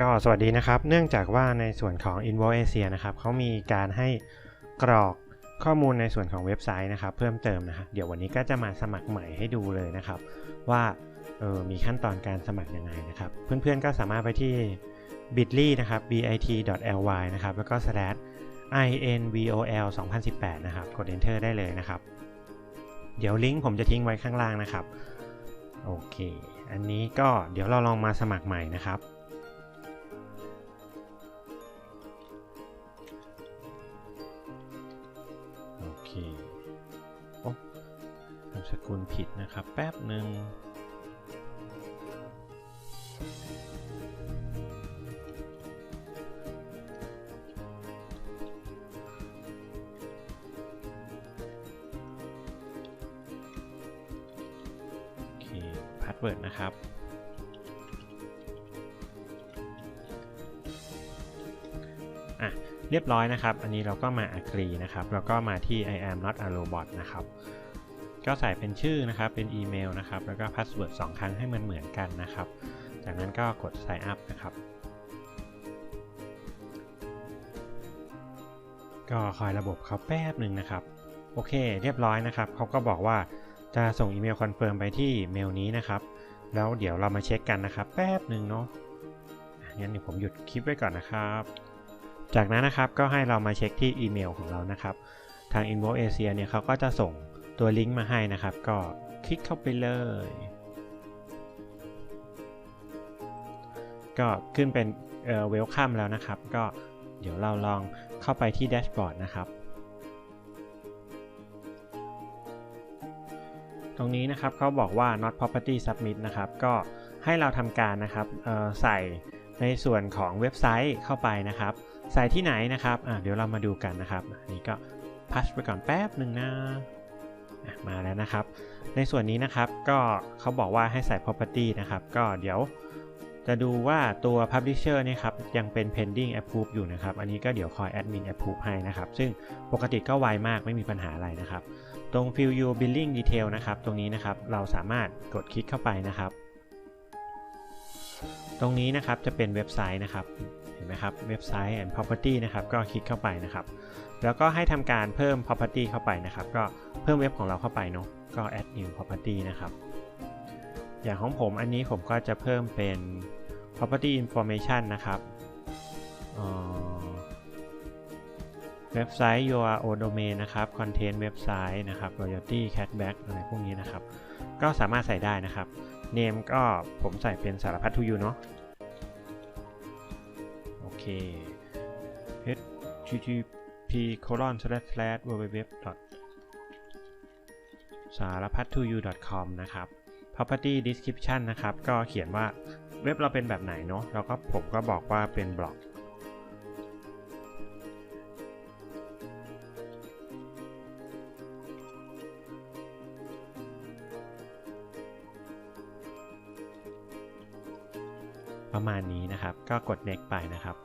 ก็สวัสดีนะครับ เนื่องจากว่าในส่วนของ Invoice Asia นะครับเขามีการให้กรอกข้อมูลในส่วนของเว็บไซต์นะครับ เพิ่มเติมนะฮะเดี๋ยววันนี้ก็จะมาสมัครใหม่ให้ดูเลยนะครับ ว่าเออมีขั้นตอนการสมัครยังไงนะครับ เพื่อนๆก็สามารถไปที่ bit.ly นะครับ bit.ly นะครับ แล้วก็ slash invol 2018 นะครับ กด enter ได้เลยนะครับ เดี๋ยวลิงก์ผมจะทิ้งไว้ข้างล่างนะครับ โอเค อันนี้ก็เดี๋ยวเราลองมาสมัครใหม่นะครับ โอเคโอ้นามสกุลผิดนะครับ แป๊บหนึ่งโอเคพาสเวิร์ดนะครับ อะ เรียบร้อยนะครับ อันนี้เราก็มา agree นะครับ แล้วก็มาที่ I am not a robot นะครับ ก็ใส่เป็นชื่อนะครับ เป็นอีเมลนะครับ แล้วก็พาสเวิร์ด2ครั้งให้มันเหมือนกันนะครับ จากนั้นก็กด sign up นะครับ ก็คอยระบบเขาแป๊บหนึ่งนะครับ โอเค เรียบร้อยนะครับ เขาก็บอกว่าจะส่งอีเมลคอนเฟิร์มไปที่เมลนี้นะครับ แล้วเดี๋ยวเรามาเช็คกันนะครับ แป๊บหนึ่งเนาะอะงั้นเดี๋ยวผมหยุดคลิปไว้ก่อนนะครับ จากนั้นนะครับก็ให้เรามาเช็คที่อีเมลของเรานะครับ ทาง Invoice Asia เนี่ยเขาก็จะส่งตัวลิงก์มาให้นะครับ ก็คลิกเข้าไปเลย ก็ขึ้นเป็นเอ่อ welcome แล้วนะครับ ก็เดี๋ยวเราลองเข้าไปที่แดชบอร์ดนะครับ ตรงนี้นะครับเขาบอกว่า not property submit นะครับ ก็ให้เราทำการนะครับเอ่อใส่ ในส่วนของเว็บไซต์เข้าไปนะครับ ใส่ที่ไหนนะครับเดี๋ยวเรามาดูกันนะครับนนี้ก็พัชไปก่อนแป๊บหนึ่งนะะมาแล้วนะครับ ในส่วนนี้นะครับก็เขาบอกว่าให้ใส่ property นะครับ ก็เดี๋ยวจะดูว่าตัว publisher เนี่ยครับยังเป็น pending approve อยู่นะครับ อันนี้ก็เดี๋ยวคอย admin approve ให้นะครับ ซึ่งปกติก็ไวมากไม่มีปัญหาอะไรนะครับ ตรง fill your billing detail นะครับ ตรงนี้นะครับเราสามารถกดคลิกเข้าไปนะครับ ตรงนี้นะครับจะเป็นเว็บไซต์นะครับเห็นไหมครับเว็บไซต์ and property นะครับก็คลิกเข้าไปนะครับ แล้วก็ให้ทำการเพิ่ม property เข้าไปนะครับ ก็เพิ่มเว็บของเราเข้าไปเนาะก็ add new property นะครับ อย่างของผมอันนี้ผมก็จะเพิ่มเป็น property information นะครับอ่อเว็บไซต์ your own domain นะครับ content เว็บไซต์นะครับ royalty cashback อะไรพวกนี้นะครับ ก็สามารถใส่ได้นะครับ เนมก็ผมใส่เป็นสารพัดทูยูเนาะโอเค http colon slash slash www สารพัด to you com นะครับ property description นะครับ ก็เขียนว่าเว็บเราเป็นแบบไหนเนาะแล้วก็ผมก็บอกว่าเป็นบล็อก ประมาณนี้นะครับ ก็กด next ไปนะครับ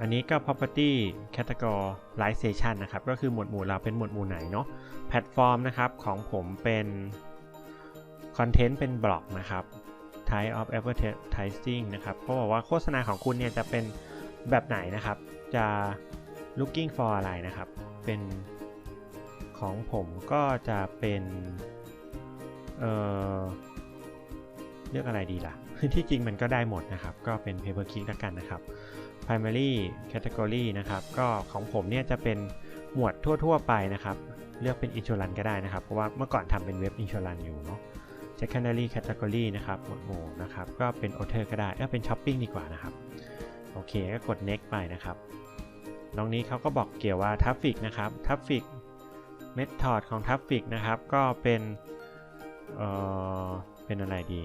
อันนี้ก็ property categorization นะครับ ก็คือหมวดหมู่เราเป็นหมวดหมู่ไหนเนาะแพลตฟอร์มนะครับของผมเป็น content เป็นบล็อกนะครับ type of advertising นะครับเขาบอกว่าโฆษณาของคุณเนี่ยจะเป็นแบบไหนนะครับ จะ looking for อะไรนะครับ เป็นของผมก็จะเป็น เอ่อ เลือกอะไรดีล่ะ ที่จริงมันก็ได้หมดนะครับ ก็เป็น paper click แล้วกันนะครับ primary category นะครับ ก็ของผมเนี่ยจะเป็นหมวดทั่ว ๆ ไปนะครับ เลือกเป็น insurance ก็ได้นะครับ เพราะว่าเมื่อก่อนทำเป็นเว็บ insurance อยู่เนาะ secondary category นะครับหมวดหมู่นะครับ ก็เป็น author ก็ได้เออเป็น shopping ดีกว่านะครับ โอเค ก็กด next ไปนะครับ ตรงนี้เขาก็บอกเกี่ยวว่า traffic นะครับ traffic method ของ traffic นะครับ ก็เป็น เอ่อเป็นอะไรดี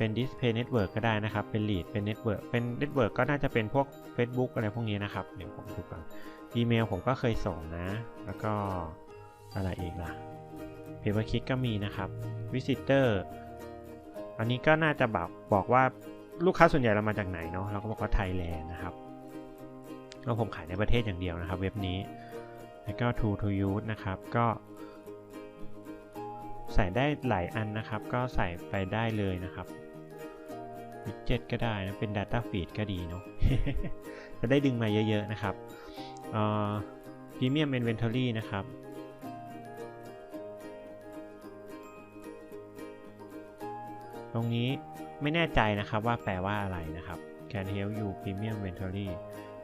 เป็น display network ก็ได้นะครับ เป็น lead เป็น network เป็น network ก็น่าจะเป็นพวก Facebook อะไรพวกนี้นะครับ เดี๋ยวผมดูก่อนอีเมลผมก็เคยส่งนะ แล้วก็อะไรอีกล่ะ paper click ก็มีนะครับ visitor อันนี้ก็น่าจะบอกบอกว่าลูกค้าส่วนใหญ่เรามาจากไหนเนาะเราก็บอกว่าไทยแลนด์นะครับแล้วผมขายในประเทศอย่างเดียวนะครับ เว็บนี้ แล้วก็ to to use นะครับ ก็ใส่ได้หลายอันนะครับ ก็ใส่ไปได้เลยนะครับ widget ก็ได้นะ เป็น data feed ก็ดีเนาะจะได้ดึงมาเยอะๆนะครับเอ่อ premium inventory นะครับตรงนี้ไม่แน่ใจนะครับว่าแปลว่าอะไรนะครับ can help you premium inventory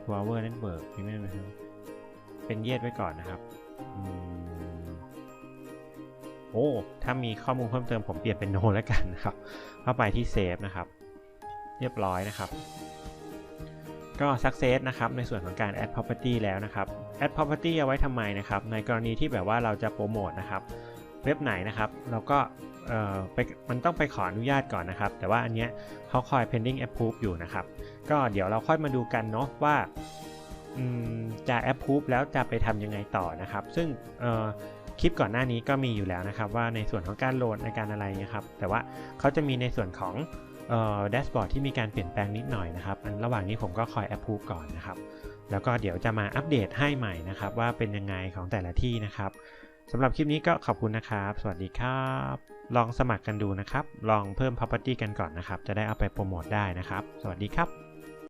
to our network premium inventory เป็นเยียดไว้ก่อนนะครับอโอ้ ถ้ามีข้อมูลเพิ่มเติมผมเปลี่ยนเป็น no แล้วกันนะครับ เข้าไปที่ save นะครับ เรียบร้อยนะครับ ก็ success นะครับ ในส่วนของการ add property แล้วนะครับ add property เอาไว้ทำไมนะครับ ในกรณีที่แบบว่าเราจะโปรโมทนะครับ เว็บไหนนะครับ เราก็เออไปมันต้องไปขออนุญาตก่อนนะครับ แต่ว่าอันเนี้ยเขาคอย pending approve อยู่นะครับ ก็เดี๋ยวเราค่อยมาดูกันเนาะว่าจะ approve แล้วจะไปทำยังไงต่อนะครับ ซึ่งคลิปก่อนหน้านี้ก็มีอยู่แล้วนะครับ ว่าในส่วนของการโหลดในการอะไรนะครับ แต่ว่าเขาจะมีในส่วนของ แดชบอร์ดที่มีการเปลี่ยนแปลงนิดหน่อยนะครับอันระหว่างนี้ผมก็คอยแอปพูก่อนนะครับ แล้วก็เดี๋ยวจะมาอัปเดตให้ใหม่นะครับ ว่าเป็นยังไงของแต่ละที่นะครับสำหรับคลิปนี้ก็ขอบคุณนะครับ สวัสดีครับ ลองสมัครกันดูนะครับ ลองเพิ่ม property กันก่อนนะครับ จะได้เอาไปโปรโมทได้นะครับ สวัสดีครับ